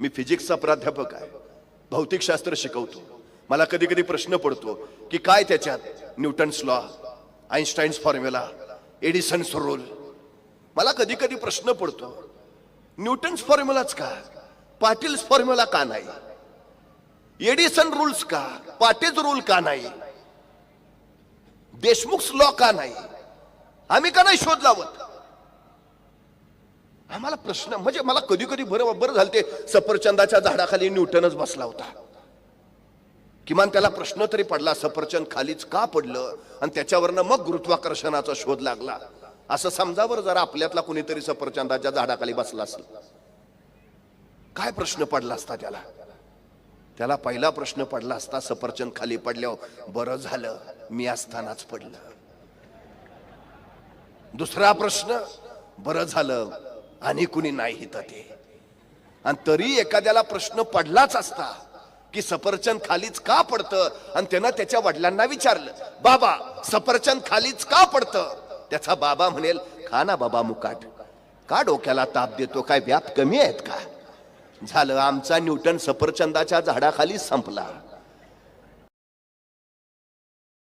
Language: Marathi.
मी फिजिक्सचा प्राध्यापक आहे. भौतिकशास्त्र शिकवतो. मला कधी कधी प्रश्न पडतो की काय त्याच्यात? Newton's law Einstein's formula Edison's rule मला कधी कधी प्रश्न पडतो न्यूटन्स फॉर्म्युलाच का? पाटील्स फॉर्म्युला का नाही? एडिसन रूल्स का? पाटेज रूल का नाही? देशमुख लॉ का नाही? आम्ही का नाही शोध लावत? आम्हाला प्रश्न म्हणजे मला कधी कधी बरं बरं झालं ते सफरचंदाच्या झाडाखाली न्यूटनच बसला होता. किमान त्याला प्रश्न तरी पडला सफरचंद खालीच का पडलं? आणि त्याच्यावरनं मग गुरुत्वाकर्षणाचा शोध लागला. असं समजा बरं जरा आपल्यातला कुणीतरी सफरचंदाच्या झाडाखाली बसला असेल. काय प्रश्न पडला असता त्याला? त्याला पहिला प्रश्न पडला असता सफरचंद खाली पडल्यावर बरं झालं मी असतानाच पडलं. दुसरा प्रश्न बरं झालं आणि कुणी नाही हित ते. आणि तरी एखाद्याला प्रश्न पडलाच असता की सफरचंद खालीच का पडतं? आणि त्यानं त्याच्या वडिलांना विचारलं बाबा सफरचंद खालीच का पडतं? त्याचा बाबा म्हणेल खा ना बाबा मुकाट. का डोक्याला ताप देतो? काय व्याप कमी आहेत का? झालं आमचा न्यूटन सफरचंदाच्या झाडाखाली संपला.